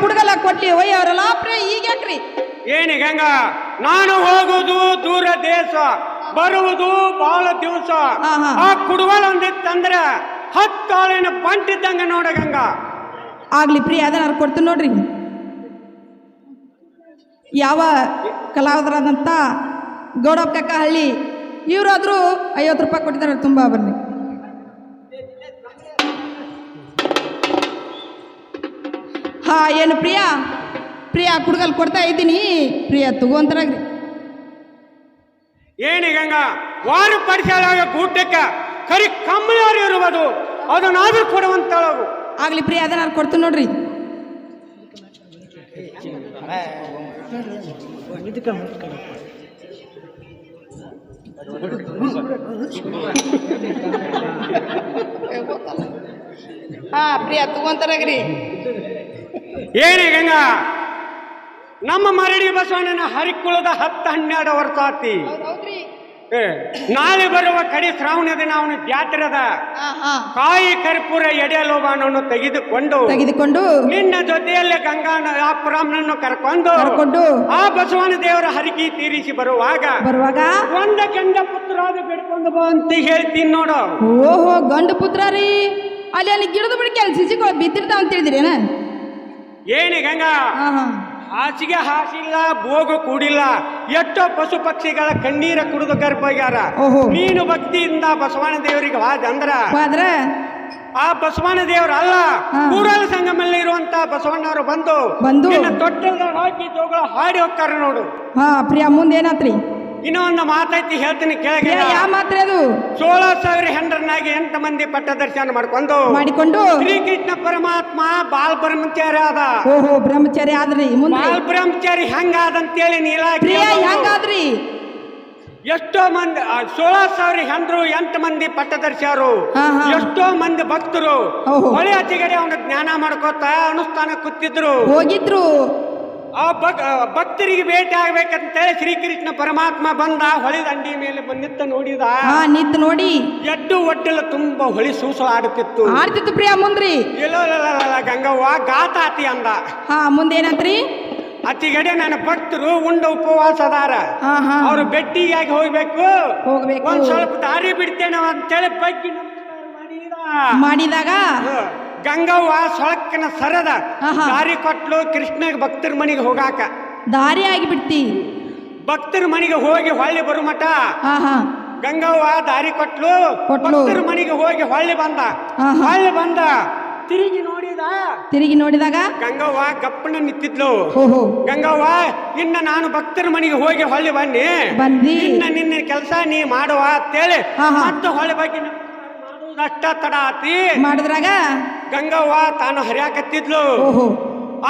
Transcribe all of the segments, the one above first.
ಕುಡ್ಗಲ್ಲ ಕೊಟ್ಟಿ ಒಯ್ಯ ಅವರಲ್ಲ ಪ್ರಿಯ ಈಗ ಯಾಕ್ರಿ? ಏನಿ ಗಂಗ ನಾನು ಹೋಗುವುದು ದೂರ ದೇಶ ಬರುವುದು ಬಹಳ ದಿವಸ. ಆ ಕುಡುವಲ್ ಒಂದಿತ್ತಂದ್ರ ಹತ್ತಾಳಿನ ಪಂಟಿದ್ದಂಗ ನೋಡ ಗಂಗ. ಆಗ್ಲಿ ಪ್ರಿಯ ಅದನ್ನ ಕೊಡ್ತೀನಿ ನೋಡ್ರಿ. ಯಾವ ಕಲಾವಿದರಾದಂಥ ಗೌಡಪ್ಪ ಕಕ್ಕ ಹಳ್ಳಿ ಇವರಾದ್ರೂ ಐವತ್ತು ರೂಪಾಯಿ ಕೊಟ್ಟಿದ್ದಾರೆ ತುಂಬಾ ಬರ್ರಿ ಹಾ ಏನು ಪ್ರಿಯಾ? ಪ್ರಿಯಾ ಕುಡ್ಗಲ್ ಕೊಡ್ತಾ ಇದ್ದೀನಿ. ಪ್ರಿಯಾ ತಗೋಂತಾರಾಗ್ರಿ. ಏನಿ ಗಂಗಾ ವಾರ ಪರಿಸರ ಗೂಟಕ್ಕ ಕರಿ ಕಮ್ಮಲಾರಿ ಇರುವುದು. ಅದನ್ನಾದ್ರೂ ಕೊಡುವಂತಳವು ಆಗ್ಲಿ ಪ್ರಿಯಾ ಅದನ್ನ ಕೊಡ್ತೀನಿ ನೋಡ್ರಿ. ಹಾ ಪ್ರಿಯಾ ತಗೊಂತಾರಾಗ್ರಿ. ಏನಿ ಗಂಗ ನಮ್ಮ ಮರಡಿ ಬಸವಣ್ಣನ ಹರಿಕುಳದ ಹತ್ತು ಹನ್ನೆರಡು ವರ್ಷ ಆತಿ. ನಾಳೆ ಬರುವ ಕಡಿ ಶ್ರಾವಣ ದಿನ ಅವನು ಜಾತ್ರದ ಕಾಯಿ ಕರ್ಪೂರ ಎಡೆಯಲೋಬಾನವನ್ನು ತೆಗೆದುಕೊಂಡು ತೆಗೆದುಕೊಂಡು ನಿನ್ನ ಜೊತೆಯಲ್ಲೇ ಗಂಗಾನ ಅಪರಾಮ್ನನ್ನು ಕರ್ಕೊಂಡು ಕರ್ಕೊಂಡು ಆ ಬಸವನ ದೇವರ ಹರಿಕಿ ತೀರಿಸಿ ಬರುವಾಗ ಬರುವಾಗ ಒಂದ ಗಂಡ ಪುತ್ರ ಬಿಡ್ಕೊಂಡು ಬಾ ಅಂತ ಹೇಳ್ತೀನಿ ನೋಡು. ಓಹೋ ಗಂಡು ಪುತ್ರ ರೀ ಅಲ್ಲಿ ಅಲ್ಲಿ ಗಿಡದ ಬಿಡಿಕೆ ಅಲ್ಲಿ ಸಿಸಿಗಳು ಬಿದ್ದಿರ್ತಾವ ಅಂತ ಹೇಳಿದಿರೇನ? ಏನಿ ಗಂಗ? ಹಾಸಿಗೆ ಹಾಸಿಲ್ಲ ಭೋಗ ಕೂಡಿಲ್ಲ. ಎಷ್ಟೋ ಪಶು ಪಕ್ಷಿಗಳ ಕಣ್ಣೀರ ಕುಡಿದು ಗರ್ಭಗ್ಯಾರ. ನೀನು ಭಕ್ತಿಯಿಂದ ಬಸವಾನ ದೇವರಿಗೆ ವಾದ ಅಂದ್ರ? ಆದ್ರ ಆ ಬಸವಣ್ಣ ದೇವ್ರ ಅಲ್ಲ. ಕೂಡಲ ಸಂಗಮಲ್ಲಿ ಇರುವಂತ ಬಸವಣ್ಣವರು ಬಂದು ಬಂದು? ನಿನ್ನ ತೊಟ್ಟಲ್ದಾಗ ಹಾಕಿ ಜೋಗಳ ಹಾಡಿ ಹೋಗ್ತಾರ ನೋಡು. ಹಾ ಪ್ರಿಯಾ ಮುಂದೆ ಏನಾತ್ರಿ? ಇನ್ನೂ ಒಂದು ಮಾತೈತಿ ಹೇಳ್ತೀನಿ ಕೆಳಗೆ ಮಾತ್ರ ಯಾವ ಮಾತ್ರಿ ಅದು? ಸೋಳ ಸಾವಿರ ಹೆಂಡ್ರನಾಗಿ ಎಂಟು ಮಂದಿ ಪಟ್ಟ ದರ್ಶನ ಮಾಡ್ಕೊಂಡು ಮಾಡಿಕೊಂಡು? ಶ್ರೀಕೃಷ್ಣ ಪರಮಾತ್ಮ ಬಾಲ್ ಬ್ರಹ್ಮಚಾರಿ ಆದ. ಓಹೋ ಬ್ರಹ್ಮಚಾರಿ ಆದ್ರಿ ಬಾಲ್ ಬ್ರಹ್ಮಚಾರಿ ಹೆಂಗಾದಂತೇಳಿ ನೀಲಾ ಪ್ರಿಯಾ ಹೆಂಗಾದ್ರಿ? ಎಷ್ಟೋ ಮಂದಿ ಸೋಳ ಸಾವಿರ ಹೆಂಡ್ರು ಎಂಟು ಮಂದಿ ಹಾ. ಎಷ್ಟೋ ಮಂದಿ ಭಕ್ತರು. ಹೊಳೆ ಅತಿಗಡೆ ಅವನ ಜ್ಞಾನ ಮಾಡ್ಕೋತ ಅನುಷ್ಠಾನ ಕೂತಿದ್ರು. ಹೋಗಿದ್ರು. ಆ ಭಕ್ ಭಕ್ತರಿಗೆ ಭೇಟಿ ಆಗ್ಬೇಕಂತೇಳಿ ಶ್ರೀಕೃಷ್ಣ ಪರಮಾತ್ಮ ಬಂದ ಹೊಳಿ ದಂಡಿ ಮೇಲೆ ಬಂದಿತ್ತ ನೋಡಿದ. ಹಾ ನಿತ್ ನೋಡಿ. ಎಡ್ಡು ಒಟ್ಟಿಲ್ಲ ತುಂಬಾ ಹೊಳಿ ಸೂಸು ಆಡುತ್ತಿತ್ತು ಆಡ್ತಿತ್ತು ಪ್ರಿಯ ಮುಂದ್ರಿ. ಇಲ್ಲ ಗಂಗವ್ವ ಗಾತಾತಿ ಅಂದ. ಹಾ ಮುಂದೆ ಏನಾತ್ರಿ ಅತ್ತಿಗಡೆ ನನ್ನ ಭಕ್ತರು ಉಂಡ ಉಪವಾಸ ಅದಾರ ಅವ್ರು ಬೆಟ್ಟಿಯಾಗಿ ಹೋಗ್ಬೇಕು. ಹೋಗ್ಬೇಕು. ಒಂದ್ ಸ್ವಲ್ಪ ದಾರಿ ಬಿಡ್ತೇನೆ ಅಂತೇಳಿ ಬಗ್ಗೆ ಮಾಡಿದಾಗ? ಗಂಗವ್ವ ಸೊಳಕ್ಕನ ಸರದ ಆಹಾ. ದಾರಿ ಕೊಟ್ಲು ಕೃಷ್ಣಗೆ ಭಕ್ತರ ಮನೆಗೆ ಹೋಗಾಕ. ದಾರಿ ಆಗಿಬಿಡ್ತಿ. ಭಕ್ತರ ಮನೆಗೆ ಹೋಗಿ ಹೊಳ್ಳಿ ಬರು ಮಠ. ಹಾ ಹಾ ಗಂಗವ್ವ ದಾರಿ ಕೊಟ್ಲು ಕೊಟ್ಲು. ಭಕ್ತರ ಮನೆಗೆ ಹೋಗಿ ಹೊಳ್ಳಿ ಬಂದ. ಆಹಾ. ಹೊಳ್ಳಿ ಬಂದ ತಿರುಗಿ ನೋಡಿದ. ತಿರುಗಿ ನೋಡಿದಾಗ? ಗಂಗವ್ವ ಗಪ್ಪನ ನಿಂತಿದ್ಲು. ಓಹೋ. ಗಂಗವ್ವ ಇನ್ನ ನಾನು ಭಕ್ತರ ಮನೆಗೆ ಹೋಗಿ ಹೊಳ್ಳಿ ಬನ್ನಿ. ಬಂದಿ ಇನ್ನ ನಿನ್ನ ಕೆಲಸ ನೀ ಮಾಡುವ ಅಂತೇಳಿ ಆಹಾ. ಮತ್ತೆ ಹೊಳ್ಳಿ ಬಗ್ಗೆ ಅಷ್ಟ ತಡ ಆತಿ. ಮಾಡಿದ್ರಾಗ? ಗಂಗವ್ವ ತಾನು ಹರಿಯಾಕತ್ತಿದ್ಲು.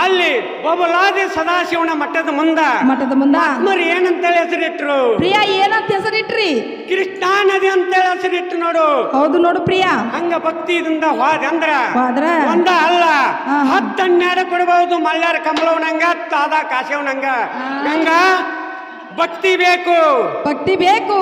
ಅಲ್ಲಿ ಬಬಲಾದಿ ಸದಾಶಿವನ ಮಠದ ಮುಂದ ಮಠದ ಮುಂದ? ಮರಿ ಏನಂತೇಳಿ ಹೆಸರಿಟ್ರು. ಪ್ರಿಯಾ ಏನಂತ ಹೆಸರಿಟ್ರಿ? ಕೃಷ್ಣಾ ನದಿ ಅಂತೇಳಿ ಹೆಸರಿಟ್ರು ನೋಡು. ಹೌದು ನೋಡು ಪ್ರಿಯಾ. ಹಂಗ ಭಕ್ತಿಯಿಂದ ಹೋದ ಅಂದ್ರ ಒಂದ ಅಲ್ಲ. ಹತ್ತನ್ನೆರಡು ಕೊಡಬಹುದು ಮಲ್ಲಾರ ಕಮಲವನಂಗ ತಾದ ಕಾಶವನಂಗ ಗಂಗ ಭಕ್ತಿ ಬೇಕು. ಭಕ್ತಿ ಬೇಕು.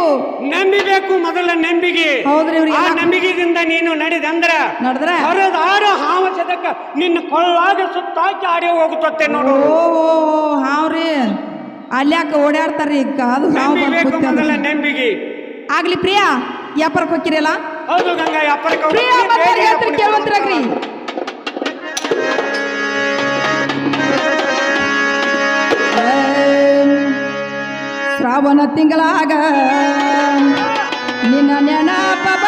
ನಂಬಿಬೇಕು ಮೊದಲ ನಂಬಿಗೆ ಹೌದ್ರಿ ಇವ್ರಿಗೆ ಆ ನಂಬಿಕೆದಿಂದ ನೀನು ನಡೆದಂದ್ರ ನಡೆದ್ರ? ಹೊರದ ಆರು ಹಾವ ಚದಕ ನಿನ್ನ ಕೊಳ್ಳಾಗ ಸುತ್ತಾಕಿ ಆಡಿ ಹೋಗುತ್ತೆ ನೋಡು. ಓ ಓ, ಹಾವ್ರಿ. ಅಲ್ಯಾಕ ಓಡಾಡ್ತಾರ್ರಿ? ಈಗ ಅದು ಹಾವು ಬಂದ್ ನಂಬಿಬೇಕು ಕೂತ್ಕೊಂಡ್. ಮೊದಲ ನಂಬಿಗೆ ಆಗ್ಲಿ ಪ್ರಿಯಾ ವ್ಯಾಪಾರಕ್ಕೆ ಹೋಗಿರಲ್ಲ ಹೌದು ಗಂಗಾ ಹೋಗಿ ಪ್ರಿಯಾ ಕೇಳುವಂತ್ರಾಗ್ರಿ ಶ್ರಾವಣ ತಿಂಗಳಾಗ ನಿನ್ನ ನೆನಪ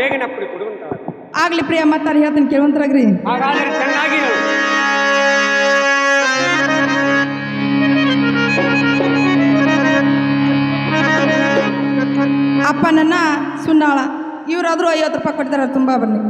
ಬೇಗನೆ ಅಪ್ಪಡಿ ಕೊಡು ಆಗ್ಲಿ ಪ್ರಿಯ ಮತ್ತಾರ ಹೇಳ್ತೀನಿ ಕೇಳುವಂತರಾಗ್ರಿ. ಹಾಗಾದ್ರೆ ಚೆನ್ನಾಗಿ ಹೇಳು. ಅಪ್ಪ ನನ್ನ ಸುನ್ನಾಳ. ಇವರಾದರೂ ಐವತ್ತು ರೂಪಾಯಿ ಕೊಡ್ತಾರೆ ತುಂಬ ಬನ್ನಿ.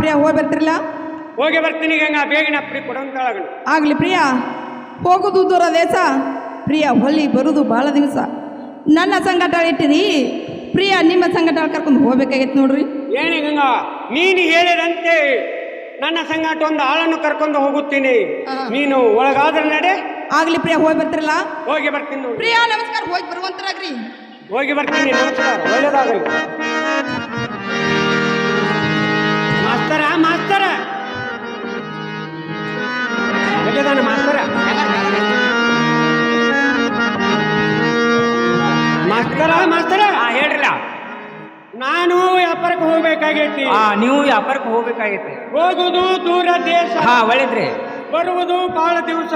ಪ್ರಿಯ ಹೋಗಿ ಬರ್ತಿರಲ್ಲ ಹೋಗಿ ಬರ್ತೀನಿ ಗಂಗಾ ಬೇಗನೆ ಅಪ್ಪಡಿ ಕೊಡಂತಾಳಗಣ ಆಗಲಿ ಪ್ರಿಯ ಹೋಗುದು ದೂರ ದೇಶ. ಪ್ರಿಯ ಹೊಲಿ ಬರುದು ಭಾಳ ದಿವಸ. ನನ್ನ ಸಂಗಟ ಇಟ್ಟಿರಿ ಪ್ರಿಯ ನಿಮ್ಮ ಸಂಗಟ ಕರ್ಕೊಂಡು ಹೋಗ್ಬೇಕಾಗೈತೆ ನೋಡ್ರಿ. ಏನೇ ಗಂಗಾ ನೀನು ಹೇಳಿದಂತೆ ನನ್ನ ಸಂಗಟ ಒಂದು ಆಳನ್ನು ಕರ್ಕೊಂಡು ಹೋಗುತ್ತೀನಿ. ನೀನು ಒಳಗಾದ್ರೆ ನಡೆ. ಆಗಲಿ ಪ್ರಿಯ ಹೋಗಿ ಬರ್ತಿರಲ್ಲ ಹೋಗಿ ಬರ್ತೀನಿ ಪ್ರಿಯ ನಮಸ್ಕಾರ ಹೋಗಿ ಬರುವಂತರಾಗ್ರಿ. ಹೋಗಿ ಬರ್ತೀನಿ ನಮಸ್ಕಾರ ಒಳ್ಳೇದಾಗಲಿ. ಎಲ್ಲಿದಾನೆ ಮಾಸ್ತರ. ಮಾಸ್ತರ ಮಾಸ್ತರ. ಹೇಳ್ರಲ್ಲ. ನಾನು ವ್ಯಾಪಾರಕ್ಕೆ ಹೋಗ್ಬೇಕಾಗೈತಿ. ಆ ನೀವು ವ್ಯಾಪಾರಕ್ಕೆ ಹೋಗ್ಬೇಕಾಗೈತಿ. ಹೋಗುದು ದೂರ ದೇಶ. ಹಾ ಒಳ್ಳೇದ್ರಿ. ಬರುವುದು ಬಹಳ ದಿವಸ.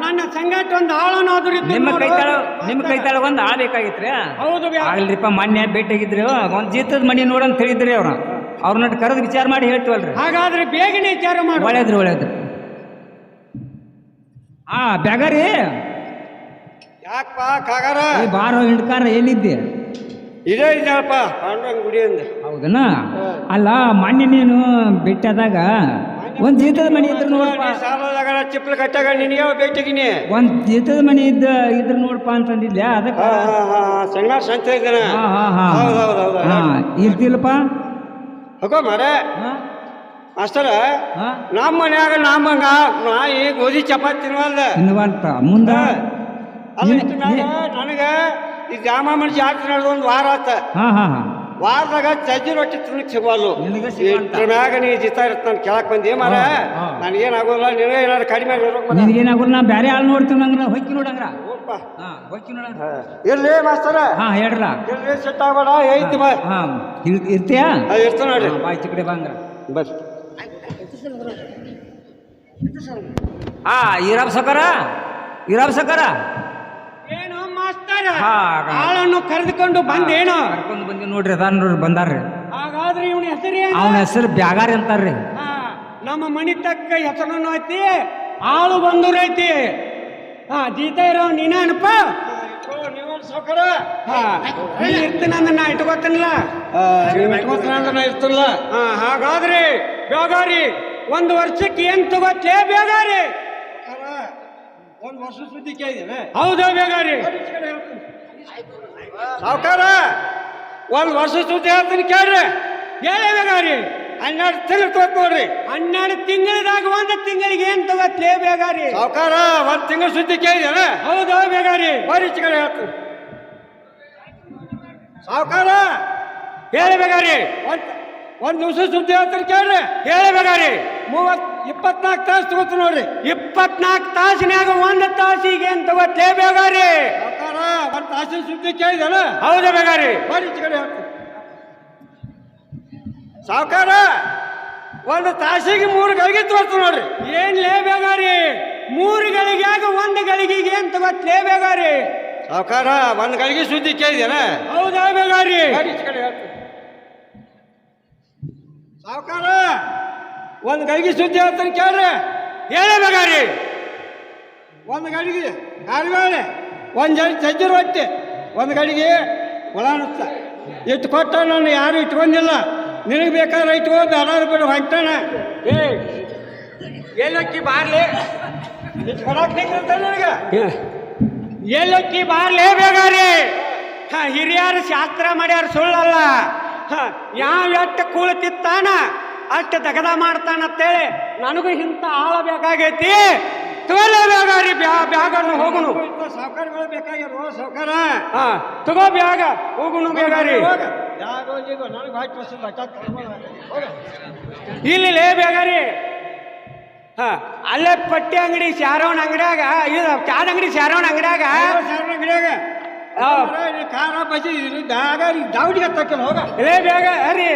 ನನ್ನ ಸಂಗಟ ಒಂದು ಆಳನಾದ್ರೂ ನಿಮ್ಮ ಕೈತಾಳ ಕೈ ತಾಳ ನಿಮ್ಮ ಕೈ ತಾಳ ಆಳ ಆಳ್ ಬೇಕಾಗಿತ್ರಿ. ಹೌದು ಆಗ್ಲಿಪ್ಪ ಮೊನ್ನೆ ಭೇಟಿಯಾಗಿದ್ರಿ. ಒಂದ್ ಜೀತದ ಮಣಿ ನೋಡಂತ ಹೇಳಿದ್ರಿ ಅವ್ರ. ಅವ್ರನ್ನ ಕರೆದು ವಿಚಾರ ಮಾಡಿ ಹೇಳ್ತೀವಲ್ರಿ. ಹಾಗಾದ್ರೆ ಬೇಗನೆ ವಿಚಾರ ಮಾಡಿ. ಒಳ್ಳೇದ್ರಿ ಒಳ್ಳೇದ್ರಿ. ಆ ಬೆಗರಿ ಯಾಕಪ್ಪ ಕಾಗಾರ? ಈ ಬಾರೋ ಹಿಂಡ್ಕಾರ ಎಲ್ಲಿದ್ದೆ ಇದೇ ಇದ್ದಾಳಪ್ಪ ಪಾಂಡುರಂಗ ಅಂದೆ. ಹೌದನ? ಅಲ್ಲ ಮೊನ್ನೆ ನೀನು ಬಿಟ್ಟದಾಗ ಒಂದ್ ಜೀತದ ಮನೆ ಇದ್ರ ನೋಡಪ್ಪ. ಸಾಲದಾಗ ಚಿಪ್ಪಲು ಕಟ್ಟಾಗ ನಿನಗೆ ಬೇಕಿಗಿನಿ ಒಂದ್ ಜೀತದ ಮನೆ ಇದ್ದ ಇದ್ರ ನೋಡಪ್ಪ ಅಂತಂದಿದ್ದೆ ಅದಕ್ಕೆ ಸಣ್ಣ ಸಂತ ಇದ್ದಾನ. ಹಾ ಹಾ ಹಾ. ಹೌದು, ಹೌದು, ಹೌದು. ಹಾ ಇರ್ತಿಲ್ಲಪ್ಪ. ಹೋಗೋ ಮರೆ ಹಾ. ಮಾಸ್ತರ ಹಾ? ನಮ್ಮ ಮನ್ಯಾಗ ನಮ್ಮಂಗ ನಾಯಿ ಗೋಧಿ ಚಪಾತಿ ತಿನ್ವಲ್ದ ತಿನ್ನುವಂತ ಮುಂದ ಅಲ್ಲ ಇಷ್ಟು ಮ್ಯಾಗ ನನಗ ಈ ಜಾಮ ಮನುಷ್ಯ ಜಾತ್ರೆ ನಡೆದ ಒಂದು ವಾರ ಆತ. ಹಾ ಹಾ ಹಾ. ವಾರದಾಗ ಚಜ್ಜಿ ರೊಟ್ಟಿ ತಿನ್ನಕ್ ಸಿಗವಲ್ಲು ನಿನಗೆ ಸಿಗಂತ. ಇಷ್ಟ್ರ ಮ್ಯಾಗ ನೀ ಜಿತ ಇರುತ್ತೆ ನಾನು ಕೇಳಕ್ ಬಂದಿ ಮಾರ ಹಾ, ಹಾ. ನನಗೇನಾಗೋಲ್ಲ ನಿನಗೆ ಏನಾದ್ರು ಕಡಿಮೆ ಆಗಿರೋಕ್ ನಿನಗೇನಾಗಲ್ಲ ನಾ ಬ್ಯಾರೆ ಹಾಲು ನೋಡ್ತೀವಿ ನಂಗ್ರ ಹೊಕ್ಕಿ ನೋಡಂಗ್ರ. ಹಾ ಹೊಕ್ಕಿ ನೋಡಂಗ್ರ. ಇರ್ಲಿ ಮಾಸ್ತರ. ಹಾ ಹೇಳ್ರಲ್ಲ ಇರ್ಲಿ ಸೆಟ್ ಆಗ್ಬೇಡ ಐತಿ ಬಾ. ಹಾ ಇರ್- ಇರ್ತೀಯಾ? ಹಾ, ಇರ್ತಾನ ನೋಡ್ರಿ. ಹಾ, ಬಾ ಈಚೆ ಕಡೆ ಬಾಂಗ್ರ ಬರ್ರಿ. ಹಾ ಇರಬ್ ಸಕರ? ಇರಬ್ ಸಕರ? ಏನು ಮಾಸ್ತರ. ಹಾ, ಆಳನ್ನು ಕರೆದುಕೊಂಡು ಬಂದೇನು. ಕರ್ಕೊಂಡು ಬಂದಿ ನೋಡ್ರಿ ಅದಾನ ನೋಡ್ರಿ ಬಂದಾರ್ರಿ. ಹಾಗಾದ್ರೆ ಇವನ ಹೆಸರು ಅವನ ಹೆಸರು ಬ್ಯಾಗಾರಿ ಅಂತಾರ್ರಿ. ಹಾ, ನಮ್ಮ ಮನಿ ತಕ್ಕ ಹೆಸರನ್ನು ಐತಿ ಆಳು ಬಂದೂರ ಐತಿ. ಹಾ ಜೀತ ಇರೋ ನೀನೇನಪ್ಪ ಹಾ ಇಲ್ಲಿ ಇರ್ತೀನಂದ್ರೆ ನಾ ಇಟ್ಕೋತೀನಲ್ಲ? ಇರ್ತಲ್ಲ ಹಾ ಹಾಗಾದ್ರೆ ಬೇಗಾರಿ ಒಂದು ವರ್ಷಕ್ಕೆ ಏನ್ ತಗೋತ್ಲೇ ಬೇಗಾರಿ ಒಂದು ವರ್ಷ ಸುದ್ದಿ ಕೇಳಿದ್ದೇನೆ. ಹೌದು ಬೇಗಾರಿ ಸಾವುಕಾರ ಒಂದು ವರ್ಷ ಸುದ್ದಿ ಹೇಳ್ತೀನಿ ಕೇಳ್ರಿ. ಹೇಳಿ ಬೇಗಾರಿ ಹನ್ನೆರಡು ತಿಂಗಳು ತೋತ್ ನೋಡ್ರಿ. ಹನ್ನೆರಡು ತಿಂಗಳದಾಗ ಒಂದು ತಿಂಗಳಿಗೆ ಏನ್ ತಗೋತ್ಲೇ ಬೇಗಾರಿ ಸಾವುಕಾರ ಒಂದು ತಿಂಗಳ ಸುದ್ದಿ ಕೇಳಿದ್ದೇನೆ. ಹೌದು ಬೇಗಾರಿ ಬರೀ ಕಡೆ ಹೇಳ್ತೀನಿ. ಸಾವುಕಾರ ಹೇಳಿ ಬೇಗಾರಿ ಒಂದ್ ಒಂದ್ ದಿವಸ ಸುದ್ದಿ ಹೇಳ್ತಾರೆ ಕೇಳ್ರಿ. ಹೇಳಿ ಬೇಗಾರಿ ಮೂವತ್ ಇಪ್ಪತ್ನಾಲ್ಕು ತಾಸು ತಗೋತ ನೋಡ್ರಿ. ಇಪ್ಪತ್ನಾಲ್ಕು ತಾಸಿನ್ಯಾಗ ಒಂದು ತಾಸಿಗೆ ಏನ್ ತಗೋತೇ ಬೇಗಾರಿ? ಸಾವುಕಾರ ಒಂದ್ ತಾಸಿನ ಸುದ್ದಿ ಕೇಳಿದಲ್ಲ ಹೌದು ಬೇಗಾರಿ. ಬರೀ ಕಡೆ ಸಾವುಕಾರ ಒಂದು ತಾಸಿಗೆ ಮೂರು ಗಳಿಗೆ ತೋರ್ತು ನೋಡ್ರಿ. ಏನ್ ಲೇ ಬೇಗಾರಿ? ಮೂರು ಗಳಿಗೆಯಾಗ ಒಂದು ಗಳಿಗೆಗೆ ಏನ್ ತಗೋತ್ಲೇ ಬೇಗಾರಿ? ಸಾವುಕಾರ ಒಂದ್ ಗಳಿಗೆ ಸುದ್ದಿ ಕೇಳಿದ್ದೇನೆ ಹೌದಾ ಬೇಗಾರಿ? ಕಡೆ ಹೇಳ್ತೀನಿ. ಸಾವುಕಾರ, ಒಂದು ಗಡಿಗೆ ಸುದ್ದಿ ಹೇಳ್ತಾನೆ ಕೇಳ್ರಿ. ಹೇಳಿ ಒಂದು ಗಡಿಗೆ ಗಾಡಿಬೇಳೆ ಒಂದು ಜಡಿ ತಜ್ಜರು ರೊಟ್ಟಿ ಒಂದು ಗಡಿಗೆ ಒಳಾಣಿಸ್ತ ಇಟ್ಟು ಕೊಟ್ಟ ನಾನು, ಯಾರು ಇಟ್ಕೊಂಡಿಲ್ಲ ನಿನಗೆ ಬೇಕಾದ್ರೆ ಇಟ್ಕೊಂಡು ಅನಾರು ಬಿಡು ಹೊಂಟಾನ ಏ, ಎಲ್ಲಕ್ಕಿ ಬಾರ್ಲಿ? ನನಗೆ? ಎಲ್ಲಕ್ಕಿ ಬಾರ್ಲೇ ಬೇಕಾರಿ ಹಿರಿಯರು ಶಾಸ್ತ್ರ ಮಾಡ್ಯಾರ ಸುಳ್ಳಲ್ಲ. ಯಾವ ಎಷ್ಟು ಕುಳಿತಿತ್ತಾನ ಅಷ್ಟು ದಗದ ಮಾಡ್ತಾನಂತೇಳಿ ನನಗೂ ಇಂಥ ಆಳ ಬೇಕಾಗೈತಿ. ತಗೋಲೇ ಬೇಗಾರಿ ಬ್ಯಾ ಬ್ಯಾಗನ್ನು ಹೋಗುನು ಸೌಕರ್ಯಗಳು ಬೇಕಾಗಿರೋ ಸೌಕರ್ಯ ಹಾ ತಗೋ ಬ್ಯಾಗ ಹೋಗುನು ಬೇಗಾರಿ ಇಲ್ಲಿ ಲೇ ಬೇಗಾರಿ ಹಾ ಅಲ್ಲೇ ಪಟ್ಟಿ ಅಂಗಡಿ ಶಾರೋಣ ಅಂಗಡಿಯಾಗ ಇದು ಚಾದ ಅಂಗಡಿ ಶಾರೋಣ ಅಂಗಡಿಯಾಗ. ಶಾರೋಣ ಅಂಗಡಿಯಾಗ. ಖಾರ ಬಜ್ಜಿ ಬ್ಯಾಗ ದಾವಡಿಗೆ ಹತ್ತಕ್ಕ ಹೋಗ. ಲೇ ಬೇಗ ಹರಿ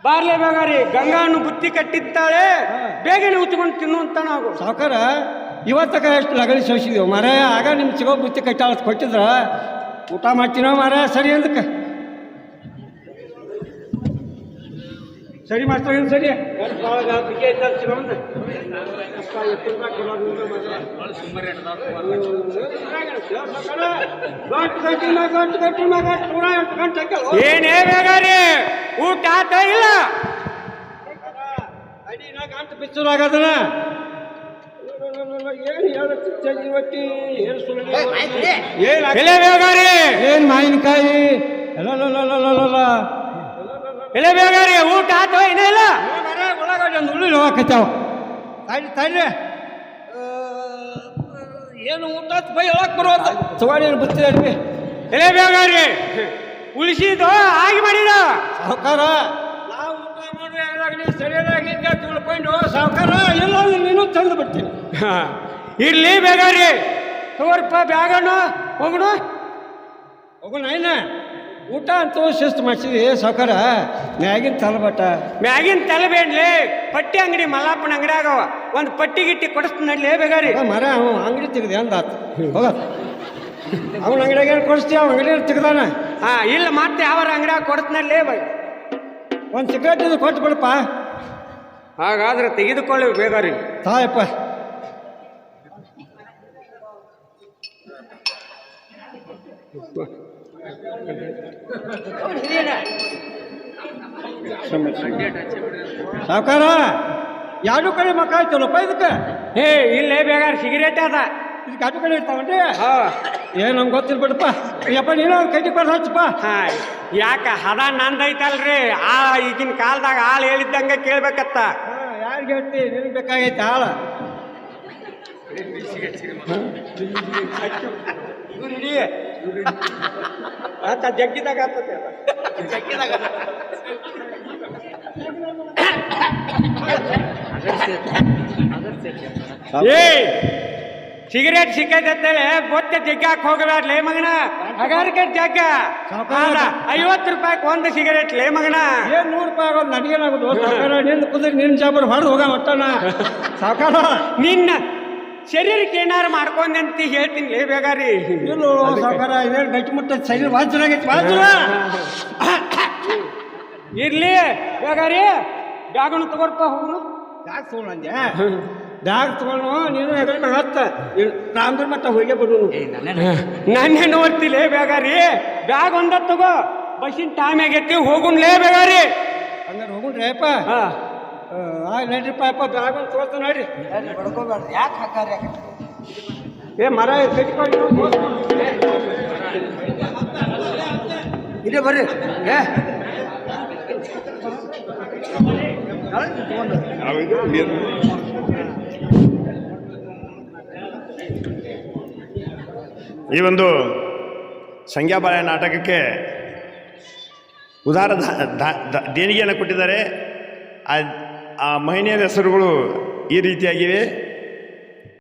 ಬಾರ್ಲೆ ಬೇಗಾರಿ ಗಂಗಾನು ಬುತ್ತಿ ಕಟ್ಟಿದ್ದಾಳೆ ಬೇಗನೆ ಉತ್ಕೊಂಡು ತಿನ್ನುವಂತ ನಾವು ಸಾವುಕಾರ ಇವತ್ತಕ ಎಷ್ಟು ಲಗಲಿ ಸೋಸಿದೆವು ಮರ ಆಗ ನಿಮ್ ಸಿಗೋ ಬುತ್ತಿ ಕಟ್ಟಾಳ ಕೊಟ್ಟಿದ್ರ ಊಟ ಮಾಡ್ತೀನೋ ಮರ ಸರಿ ಅಂದಕ್ಕೆ ಸರಿ ಮಾಸ್ತರ ಏನು ಸರಿ ಏನೇ ಬೇಕಾರಿ ಊಟ ಆತ ಇಲ್ಲ ಗಂಟು ಬಿಚ್ಚಲು ಆಗದನ ಏನು ಮಾವಿನಕಾಯಿ ಚಜ್ಜಿ ಎಲೆ ಬೇಗಾರಿ ಊಟ ಆತೋ ಏನೇ ಇಲ್ಲ? ಒಳಗಡೆ ಒಂದು ಉಳ್ಳಿ ಹೋಗಕತ್ತಾವ ತಾಯಿ ತಡ್ರಿ ಏನು ಊಟ ಬೈ ಒಳಗೆ ಬರೋದು ತಗೊಳ್ಳಿ ಬುತ್ತಿ ಅಡ್ಬಿ ಎಲೆ ಬೇಗಾರಿ ಉಳಿಸಿದ್ದು ಆಗಿ ಮಾಡಿದ. ಸಾವುಕಾರ ನಾವು ಊಟ ಮಾಡುವ ಸರಿಯಾಗಿ ತಿಳ್ಕೊಂಡು ಸಾವುಕಾರ ಎಲ್ಲ ನೀನು ತಂದು ಬಿಡ್ತೀನಿ. ಹಾ. ಇರ್ಲಿ ಬೇಗಾರಿ ತೋರ್ಪ ಬ್ಯಾಗಣ್ಣ ಹೋಗೋಣ ಹೋಗೋಣ ಏನ? ಊಟ ಅಂತೂ ಶಿಸ್ತು ಮಾಡಿಸಿದ್ವಿ. ಸೌಕರ ಮ್ಯಾಗಿನ ತಲಬಟ್ಟ. ಮ್ಯಾಗಿನ ತಲೆಬೇಡ್ಲಿ. ಪಟ್ಟಿ ಅಂಗಡಿ ಮಲ್ಲಾಪನ ಅಂಗಡಿ ಆಗವ. ಒಂದು ಪಟ್ಟಿ ಗಿಟ್ಟಿ ಕೊಡಿಸ್ತಾನಡ್ಲಿ ಬೇಗಾರಿ ಮರ ಅವ ಅಂಗಡಿ ತೆಗ್ದೆ ಅಂದಾತ ಹೋಗ. ಅವನ ಅಂಗಡಿಯಾಗ ಏನು ಕೊಡಿಸ್ತೀಯ? ಅವ್ನ ಅಂಗಡಿ ತೆಗ್ದಾನ? ಹಾ ಇಲ್ಲ ಮತ್ತೆ ಯಾವ ಅಂಗಡಿಯಾಗ ಕೊಡಿಸ್ತಾನಡ್ಲಿ ಬೈ. ಒಂದು ಸಿಗರೇಟ್ ಇದು ಕೊಟ್ಟು ಬಿಡಪ್ಪ. ಹಾಗಾದ್ರೆ ತೆಗೆದುಕೊಳ್ಳಿ ಬೇಗಾರಿ ತಾಯಪ್ಪ. ಸಾವುಕಾರ ಎರಡು ಕಡೆ ಮಕ್ಕ ಆಯ್ತಲ್ಲಪ್ಪ ಇದಕ್ಕೆ? ಏ ಇಲ್ಲೇ ಬೇಗಾರ ಸಿಗರೇಟ್ ಅದ. ಇದಕ್ಕೆ ಎರಡು ಕಡೆ ಇರ್ತಾವನ್ರಿ? ಹಾ. ಏನು ನಮ್ಗೆ ಗೊತ್ತಿಲ್ಲ ಬಿಡಪ್ಪ ಯಪ್ಪ ನೀನು ಒಂದು ಕೈಗೆ ಕೊಟ್ಟು ಹಚ್ಚಪ್ಪ. ಯಾಕ ಹದ ನಂದೈತಲ್ರಿ? ಆ ಈಗಿನ ಕಾಲದಾಗ ಆಳು ಹೇಳಿದ್ದಂಗೆ ಕೇಳ್ಬೇಕತ್ತ. ಯಾರಿಗೆ ಹೇಳ್ತಿ? ನಿನಗೆ ಬೇಕಾಗೈತೆ ಆಳ. ಆತ ಜಗ್ಗಿದಾಗ ಆಗ್ತದೆ ಏ ಸಿಗರೇಟ್ ಸಿಕ್ಕೈತೇಳಿ ಗೊತ್ತ ಜಗ್ಗಾಕ್ ಹೋಗಬೇಡ್ಲೇ ಮಗನ. ಹಗಾರಿಕೆ ಜಗ್ಗ. ಐವತ್ತು ರೂಪಾಯಿ ಒಂದು ಸಿಗರೇಟ್ ಲೇ ಮಗನ. ಏನ್ ನೂರು ರೂಪಾಯಿ ಆಗೋದು? ನನಗೇನಾಗುದು? ನಿನ್ನ ಕುದುರೆ ನಿನ್ನ ಜಾಬರ್ ಹೊಡೆದು ಹೋಗ ಒಟ್ಟನ. ಸಾಕಾರ ನಿನ್ನ ಶರೀರಕ್ಕೆ ಏನಾರು ಮಾಡ್ಕೊಂಡಂತ ಹೇಳ್ತೀನಿ. ಲೇ ಬೇಗಾರಿ ಇಲ್ಲ ಸಾವುಕಾರ ಇದೇನು ಗಟ್ಟಿ ಮುಟ್ಟ ಶರೀರ ವಾಜನಾಗೈತಿ ವಾಜನ ಇರ್ಲಿ ಬೇಗಾರಿ ಬ್ಯಾಗನ್ನು ತಗೋರ್ಪ ಹೋಗು ಬ್ಯಾಗ್ ತಗೊಂಡೆ ಬ್ಯಾಗ್ ತಗೊಂಡು ನೀನು ಹೆಗಲ ಹತ್ತ. ರಾಮದ್ರ ಮತ್ತೆ ಹೋಗಿ ಬಿಡು ನನ್ನೇ ನೋಡ್ತಿಲೇ ಬೇಗಾರಿ ಬ್ಯಾಗ್ ಒಂದ ತಗೋ. ಬಸ್ಸಿನ ಟೈಮ್ ಆಗೈತಿ ಹೋಗುಣ್ಲೇ ಬೇಗಾರಿ ಹಂಗಾರೆ ಹೋಗುಣ್ರಿ ಅಪ್ಪ ಹಾ. ನಡ್ರಿಪ್ಪ ಅಪ್ಪ ಒಂದು ಯಾಕೆ ಏ ಮರ ಕಟ್ಕೊಂಡು ಇದೆ ಬರ್ರಿ. ಏ. ಈ ಒಂದು ಸಂಖ್ಯಾಬಾಳ ನಾಟಕಕ್ಕೆ ಉದಾರ ದ- ದ- ದ- ದೇಣಿಗೆಯನ್ನು ಕೊಟ್ಟಿದ್ದಾರೆ. ಆ ಆ ಮಹಿಳೆಯರ ಹೆಸರುಗಳು ಈ ರೀತಿಯಾಗಿವೆ.